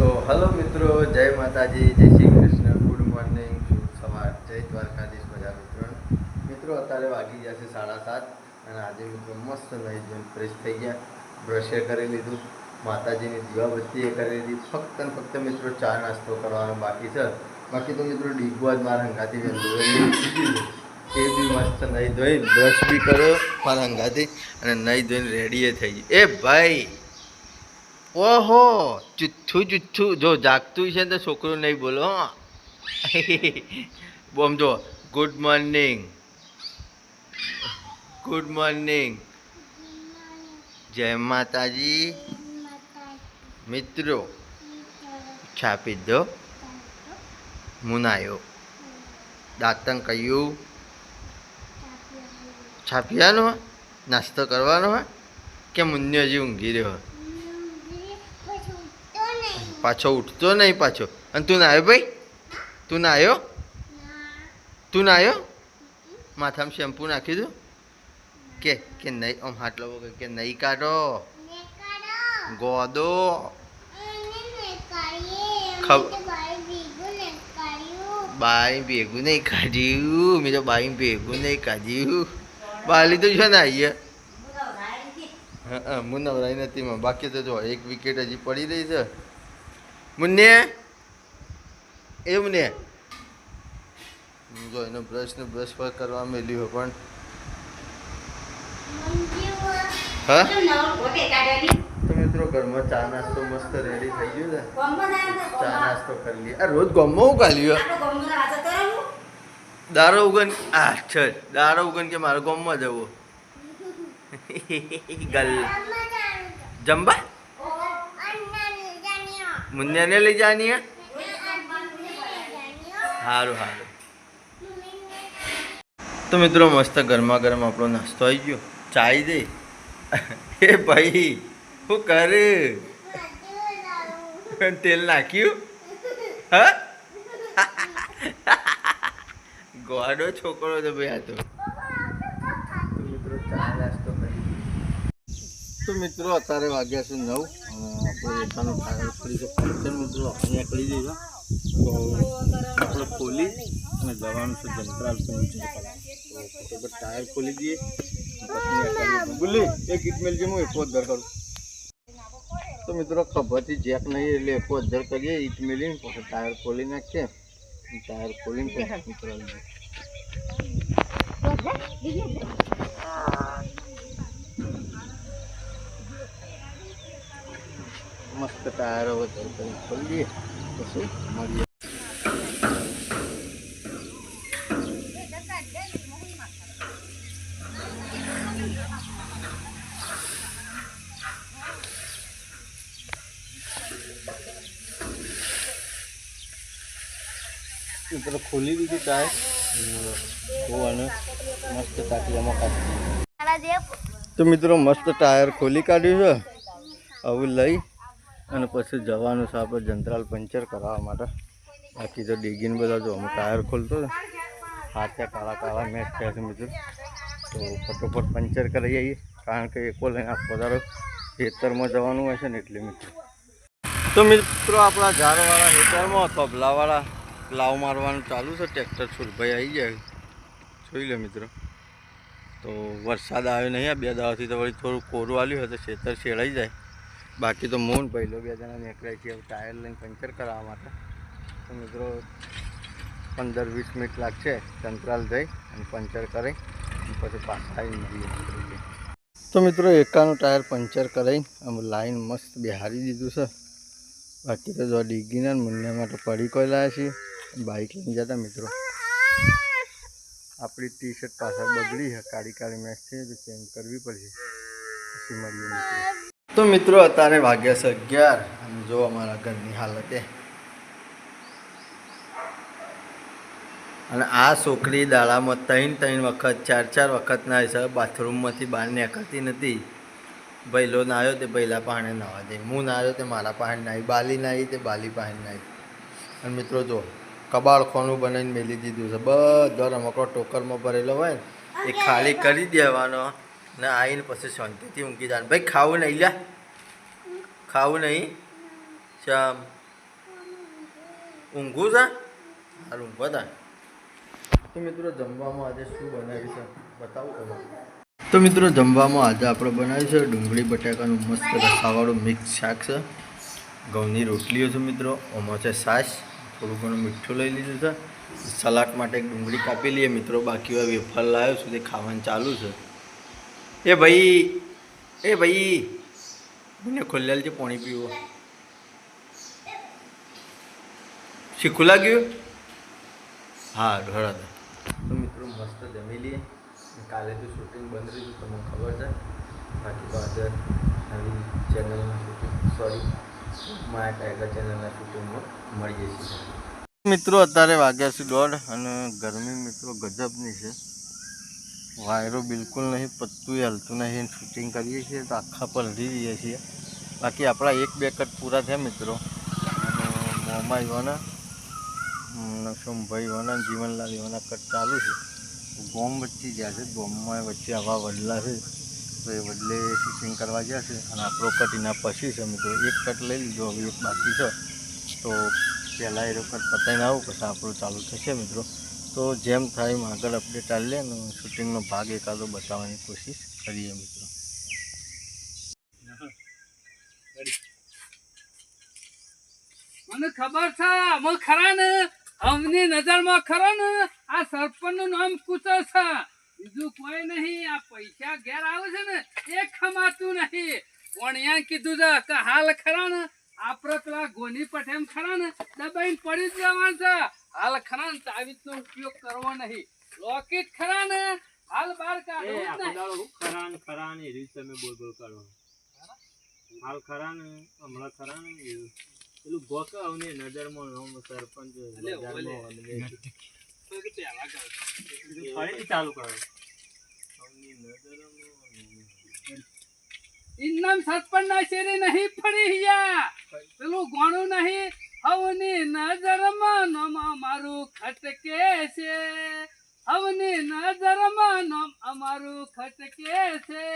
તો હલો મિત્રો, જય માતાજી, જય શ્રી કૃષ્ણ, ગુડ મોર્નિંગ, શુભ સવાર, જય દ્વારકાધીશ બધા મિત્રો. મિત્રો, અત્યારે વાગી ગયા છે સાડા સાત અને આજે મિત્રો મસ્ત નહીં જોઈને ફ્રેશ થઈ ગયા. બ્રશે કરી લીધું, માતાજીની દીવાબત્તી એ કરી લીધી. ફક્ત ને ફક્ત મિત્રો ચા નાસ્તો કરવાનો બાકી છે. બાકી તો મિત્રો ડીગવા જ મારા હંગાથી એ બી મસ્ત નહીં ધોઈ બ્રશ બી કર્યો મારા હંગાથી અને નહીં ધોઈને રેડી થઈ એ ભાઈ! ઓહો, જુઠ્ઠું જુઠ્ઠું. જો જાગતું છે ને તો છોકરું નહીં બોલો બોમ જો ગુડ મોર્નિંગ ગુડ મોર્નિંગ જય માતાજી. મિત્રો, છાપી દો. મુનાયો. દાંતન કહ્યું છાપિયાનો? નાસ્તો કરવાનો હોય? કે મુન્યો હજી ઊંઘી રહ્યો? હોય? પાછો ઉઠતો નહીં પાછો. અને તું નાયો ભાઈ? તું ના આવ્યો? તું ના આવ્યો? માથામાં શેમ્પુ નાખી દઉં? કે કે નહીં આમ હાથ લવો કે નહીં કાઢો? ગોદો. બાઈ ભેગું નહીં કાઢ્યું. મેં તો બાઈ ભેગું નહીં કાઢ્યું. બાલી તો છે ને આઈએ. હા હા હું નવરાઈ નથી બાકી તો જો એક વિકેટ હજી પડી રહી છે. મુન્ને એ મુન્ને જો એનો બ્રશ ને બ્રશ પર કરવા મેલ્યું પણ. હા? તો મિત્રો ઘરમાં ચા નાસ્તો મસ્ત રેડી થઈ ગયો છે. ચા નાસ્તો કરી લઈએ. આ રોજ ગમો હું કાલ્યું દારો ઉગન આ છે દારો ઉગન કે મારો ગમમાં જવો. ગલ. જંબા મુન્યાને લઈ જવાની હે સારું સારું તો મિત્રો મસ્ત ગરમા ગરમ આપણો નાસ્તો આવી ગયો. ચાઈ દે. એ ભાઈ શું કરે? તેલ નાખ્યું? હા? ગોડો છોકરો છે ભાઈ આ તો. મિત્રો ચા નાસ્તો કરી. તો મિત્રો, અત્યારે વાગ્યા છે નવ. આપણે એકાનું ટાયર ખોલી છે પંચર મિત્રો અહીંયા ખોલી દઈએ તો આપણે ખોલી અને જવાનું છે જંતરાલ પંચર કરવા તો ફટાફટ ટાયર ખોલી દઈએ પછી નીકળીએ. ગુલ્લી એક ઇટ મેલ હું એક ઘર કરું તો મિત્રો ખભરથી જેક નહીં એટલે એક ઘર કરીએ ઈટ મેલીને પછી ટાયર ખોલી નાખીએ ટાયર ખોલીને પછી મિત્રો જાય. મસ્ત વધારે કરી પછી મળીએ. મિત્રો ખોલી દીધી ટાયર અને મસ્ત તાકીયામાં કાઢી તો મિત્રો મસ્ત ટાયર ખોલી કાઢ્યું છે. આવું લઈ અને પછી જવાનું છે આપણે જંતરાલ પંચર કરાવવા માટે. બાકી તો ડીગીને બધા જો, અમે ટાયર ખોલતો હાથે કાળા કાળા મેચ થયા છે મિત્રો. તો ફટોફટ પંચર કરી આવીએ. કારણ કે એકો લઈને દાડો ખેતરમાં જવાનું હોય છે ને એટલે મિત્રો. તો મિત્રો આપણા ઝાડવાળા ખેતરમાં તબલાવાળા લાવ મારવાનું ચાલુ છે. ટ્રેક્ટર સુરભાઈ આવી જાય જોઈ લે મિત્રો. તો વરસાદ આવ્યો નહીં. આ બે દાવાથી તો વળી થોડું કોરું આવ્યું તો ખેતર શેળાઈ જાય. બાકી તો મોન પહેલો બે જણા નીકળાય છે ટાયર લઈને પંચર કરાવવા માટે. તો મિત્રો, પંદર વીસ મિનિટ લાગશે સંતરાલ જઈ અને પંચર કરી પછી પાછા આવીને મળીએ તો મિત્રો, એકાનું ટાયર પંચર કરાવીને અમે લાઈન મસ્ત બિહારી દીધું છે. બાકી તો જો ડીગીના મુન્ના માટે પડી કોઈ લાયા છીએ. બાઇક લઈને જતા મિત્રો. આપણી ટી શર્ટ પાછળ બગડી છે. કાળી કાળી મેચ છે, તો ચેન્જ કરવી પડશે. પછી મળીએ મિત્રો. તો મિત્રો અત્યારે વાગ્યા છે અગિયાર અને જો અમારા ઘરની હાલત. એ અને આ છોકરી દાડામાં ત્રણ ત્રણ વખત ચાર ચાર વખત ના હિસાબે બાથરૂમમાંથી બહાર નીકળતી નથી. ભૈલો નાયો તે ભૈલા પાણે નાવા દે. હું નાયો તે મારા પાસે નાહી. બાલી નાહી તે બાલી પાસે નાહી. અને મિત્રો જો કબાળ ખોનું બનાવીને મેલી દીધું છે. બધો રમકડો ટોકરમાં ભરેલો હોય ને એ ખાલી કરી દેવાનો. ને આવીને પછી શાંતિથી ઊંઘી જવાનું ભાઈ ખાવું નહીં લ્યા. ખાવું નહીં. શ્યામ ઊંઘું છે? હાલ ઊંઘવા તા તો મિત્રો જમવામાં આજે શું બનાવ્યું છે? બતાવું તમે તો મિત્રો જમવામાં આજે આપણે બનાવ્યું છે ડુંગળી બટાકાનું મસ્ત રસાવાળું મિક્સ શાક છે. ઘઉંની રોટલીઓ છે મિત્રો આમાં છે છાશ થોડું ઘણું મીઠું લઈ લીધું છે. સલાડ માટે એક ડુંગળી કાપી લઈએ મિત્રો બાકી હવે વેફર લાવ્યો છું તે ખાવાનું ચાલુ છે. એ ભાઈ એ ભાઈ મને ખોલેલ છે પાણી પીવું. શીખું લાગ્યું? હા ઢોળા તો મિત્રો મસ્ત જમી લઈએ. કાલે તો શૂટિંગ બંધ રહ્યું તમને ખબર છે. બાકી તો આજે નવી ચેનલના શૂટિંગ સોરી માયા ટાઈગર ચેનલના શૂટિંગમાં મળીએ છીએ. મિત્રો અત્યારે વાગ્યા છે દોઢ અને ગરમી મિત્રો ગજબની છે. વાયરો બિલકુલ નહીં, પત્તું હલતું નહીં. શૂટિંગ કરીએ છીએ, તો આખા પલળી જઈએ છીએ. બાકી આપણા એક બે કટ પૂરા થયા મિત્રો. અને મોંમાં એવાના નશમભાઈ એવાના જીવનલાલ યુવાના કટ ચાલુ છે. ગોમ વચ્ચે ગયા છે. ગોમમાં વચ્ચે આવા વડલા છે. તો એ વડલે શૂટિંગ કરવા ગયા છે. અને આપણો કટ એના પછી છે મિત્રો. એક કટ લઈ લીધો, હવે એક બાકી છે. તો પહેલાં એ કટ પતાવીને આવું, પછી આપણું ચાલુ થશે મિત્રો. તો જેમ થાય એમ આગળ અપડેટ આવીએ અને શૂટિંગનો ભાગ એકાદો બતાવવાની કોશિશ કરીએ મિત્રો. મને ખબર છે અમે ખરા ને? અમની નજરમાં ખરો ને? આ સરપંચનું નામ કુતર છે. બીજું કોઈ નહીં. આ પૈસા ઘેર આવે છે ને, એ ખમાતું નહીં. પણ અહીંયા કીધું છે કે હાલ ખરા ને આપડે પેલા ગોની પઠેમ ખરા ને દબાઈને પડી જવાનું છે. હાલ ખરા ને તાવીજ નો ઉપયોગ કરવો નહીં. લોકેટ ખરા ને હાલ બાર હું ખરા ને ખરા ને એવી તમે બોલ બોલ કરો હાલ ખરા ને હમણાં ખરા ને. પેલું ગોકા ને નજરમાં સરપંચ ફરીથી ચાલુ કરો. ઇન્નમ સરપંચ ના શેરે નહીં ફરી હિયા પેલું ગોણું નહીં હવની નજરમાં નોમ અમારું ખટકે છે હવની નજરમાં નોમ અમારું ખટકે છે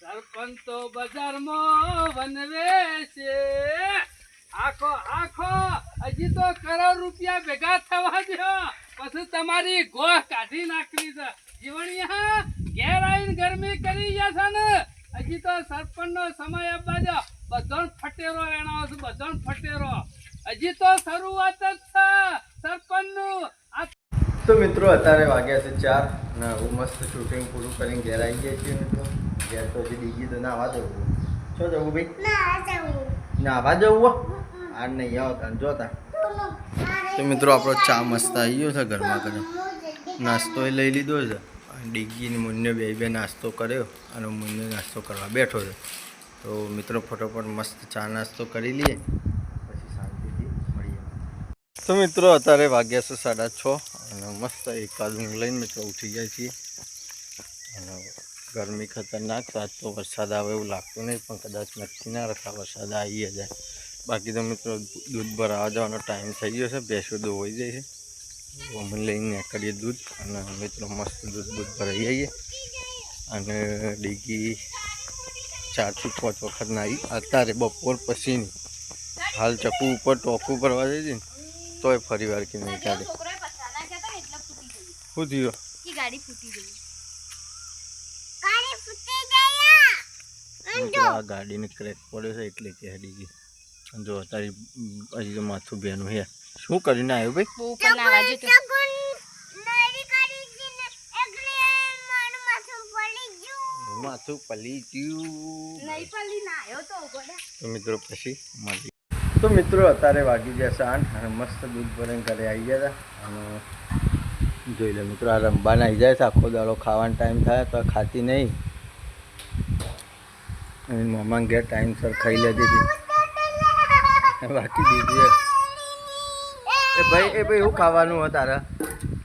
સરપંચ તો બજારમાં વનવે છે આખો આખો હજી તો કરોડ રૂપિયા થવા પછી તમારી ગોહ કાઢી નાખવી છે. જીવણિયા ઘેર આવીને ગરમી કરી ગયા છે ને. હજી તો સરપંચ સમય આપવા દો બધો ફટેરો એનો છે બધો ફટેરો. હજી તો શરૂઆત જ છે સરપંચનું આ તો મિત્રો અત્યારે વાગ્યા છે ચાર ને હું મસ્ત શૂટિંગ પૂરું કરીને ઘેર આવી ગયા છીએ મિત્રો. ઘેર તો હજી બીજી તો નાવા જવું છો જવું ભાઈ? નાવા જવું. આ નહીં આવતા જોતા. તો મિત્રો આપણો ચા મસ્ત આવી ગયો છે ઘરમાં કર્યો નાસ્તો એ લઈ લીધો છે. ડીગીને મુન્ને બે બે નાસ્તો કર્યો અને મુન્ને નાસ્તો કરવા બેઠો છે. તો મિત્રો ફટોફટ મસ્ત ચા નાસ્તો કરી લઈએ. પછી શાંતિથી મળીએ. તો મિત્રો અત્યારે વાગ્યા છે સાડા છ અને મસ્ત એકાદ ઊંઘ લઈને મિત્રો ઉઠી જાય છીએ. અને ગરમી ખતરનાક, રાત તો વરસાદ આવે એવું લાગતું નહીં, પણ કદાચ નક્કી ના રખા વરસાદ આવી જાય. બાકી તો મિત્રો દૂધ ભરાવા જવાનો ટાઈમ થઈ ગયો છે ભેંસો દોવાઈ જાય છે તો અમે લઈને નીકળીએ દૂધ અને મિત્રો મસ્ત દૂધ દૂધ ભરાઈ આવીએ અને ડીગી ચારથી પાંચ વખત નાહી અત્યારે બપોર પછીની હાલ ચકુ ઉપર ટોકું ભરવા જાય છે ને તોય ફરી વાર કે નહીં કાઢે છોકરાએ પથાના કહેતા ને એટલે ફૂટી ગઈ શું થયું ઈ ગાડી ફૂટી ગઈ હું તો આ ગાડીને ક્રેક પડ્યો છે એટલે કે હેડી ગઈ અને જો તારી હજી તો માથું બેનું હે શું કરીને આવ્યો ભાઈ? ના તો માથું પલી ગયું. તો મિત્રો પછી મળી તો મિત્રો અત્યારે વાગી ગયા સાંઠ અને મસ્ત દૂધ ભરીને ઘરે આવી ગયા હતા અને જોઈ લે મિત્રો આ રમવાના આવી જાય છે. આખો દાડો ખાવાનો ટાઈમ થાય તો ખાતી નહીં. અને મમ્મા ઘેર ટાઈમસર ખાઈ લેતી હતી. બાકી દીધી એ ભાઈ એ ભાઈ, શું ખાવાનું હોય તારે?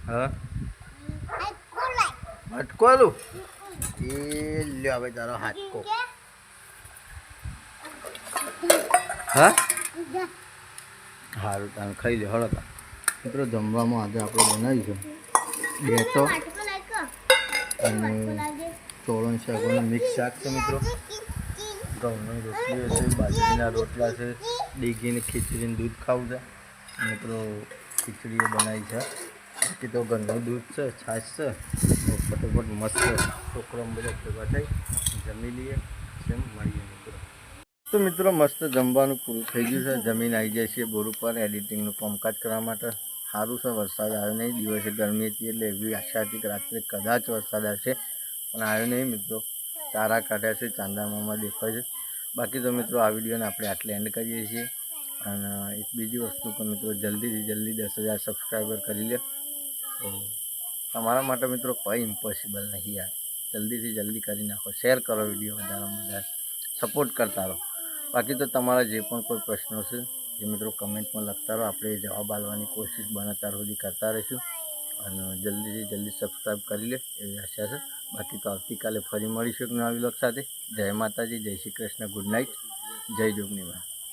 હા? હટકોલું એ લ્યો હવે તારો હાટકો. હા? સારું તારે ખાઈ લે, હળો મિત્રો, જમવામાં આજે આપણે બનાવીશું બેટો અને ચોળણ શાકનું મિક્સ શાક છે, મિત્રો. ઘઉંની રોટલી હશે બાજરીના રોટલા છે. ડીગીને ખીચડીને દૂધ ખાવું છે. મિત્રો ખીચડીઓ બનાવી છે. બાકી તો ઘરનું દૂધ છે, છાશ છે. ફટોફટ મસ્ત છોકરો બધા ભેગા થઈ જમી લઈએ જેમ મળીએ મિત્રો? તો મિત્રો મસ્ત જમવાનું પૂરું થઈ ગયું છે. જમીન આવી જાય છે બોર ઉપર એડિટિંગનું કામકાજ કરવા માટે. સારું છે, વરસાદ આવ્યો નહીં. દિવસે ગરમી હતી એટલે એવી આશા હતી કે રાત્રે કદાચ વરસાદ આવશે. પણ આવ્યો નહીં મિત્રો. તારા કાઢ્યા છે ચાંદામામાં દેખાય છે. બાકી તો મિત્રો આ વિડીયોને આપણે આટલે એન્ડ કરીએ છીએ. અને એક બીજી વસ્તુ પણ મિત્રો જલ્દીથી જલ્દી દસ હજાર સબસ્ક્રાઈબર કરી લે. તો તમારા માટે મિત્રો કોઈ ઇમ્પોસિબલ નહીં યાર. જલ્દીથી જલ્દી કરી નાખો. શેર કરો વીડિયો વધારેમાં વધારે. સપોર્ટ કરતા રહો. બાકી તો તમારા જે પણ કોઈ પ્રશ્નો છે એ મિત્રો કમેન્ટમાં લખતા રહો. આપણે જવાબ આપવાની કોશિશ બને ત્યાર સુધી કરતા રહીશું. અને જલ્દીથી જલ્દી સબસ્ક્રાઈબ કરી લે એવી આશા છે. બાકી તો આવતીકાલે ફરી મળીશું એક નવા વિલોક સાથે. જય માતાજી, જય શ્રી કૃષ્ણ ગુડ નાઇટ જય જોગનીમાં